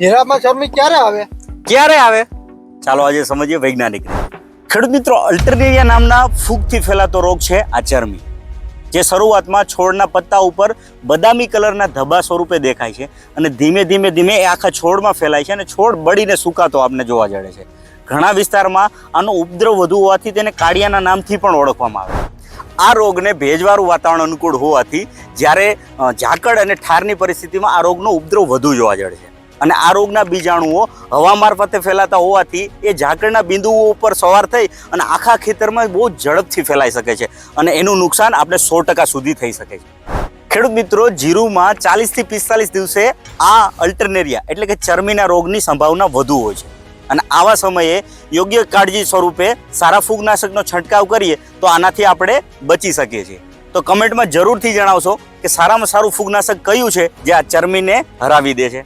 જીરામાં ચરમી ક્યારે આવે? ક્યારે આવે? ચાલો આજે સમજીએ વૈજ્ઞાનિક. ખેડૂત મિત્રો, અલ્ટરનેરિયા નામના ફૂગથી ફેલાતો રોગ છે આ ચરમી. જે શરૂઆતમાં છોડના પત્તા ઉપર બદામી કલરના ધબ્બા સ્વરૂપે દેખાય છે અને ધીમે ધીમે ધીમે એ આખા છોડમાં ફેલાય છે અને છોડ બળીને સુકાતો આપને જોવા જડે છે. ઘણા વિસ્તારમાં આનો ઉપદ્રવ વધુ હોવાથી તેને કાળિયાના નામથી પણ ઓળખવામાં આવે આ રોગને ભેજવાળું વાતાવરણ અનુકૂળ હોવાથી જ્યારે ઝાકળ અને ઠારની પરિસ્થિતિમાં આ રોગનો ઉપદ્રવ વધુ જોવા જડે છે. અને આ રોગના બીજાણુઓ હવા મારફતે ફેલાતા હોવાથી એ ઝાકળના બિંદુઓ ઉપર સવાર થઈ અને આખા ખેતરમાં બહુ ઝડપથી ફેલાઈ શકે છે અને એનું નુકસાન આપણે સો ટકા સુધી થઈ શકે છે. ખેડૂત મિત્રો, જીરુમાં ચાલીસથી પિસ્તાલીસ દિવસે આ અલ્ટરનેરિયા એટલે કે ચરમીના રોગની સંભાવના વધુ હોય છે. અને આવા સમયે યોગ્ય કાળજી સ્વરૂપે સારા ફૂગનાશકનો છંટકાવ કરીએ તો આનાથી આપણે બચી શકીએ છીએ. તો કમેન્ટમાં જરૂરથી જણાવશો કે સારામાં સારું ફૂગનાશક કયું છે જે આ ચરમીને હરાવી દે છે?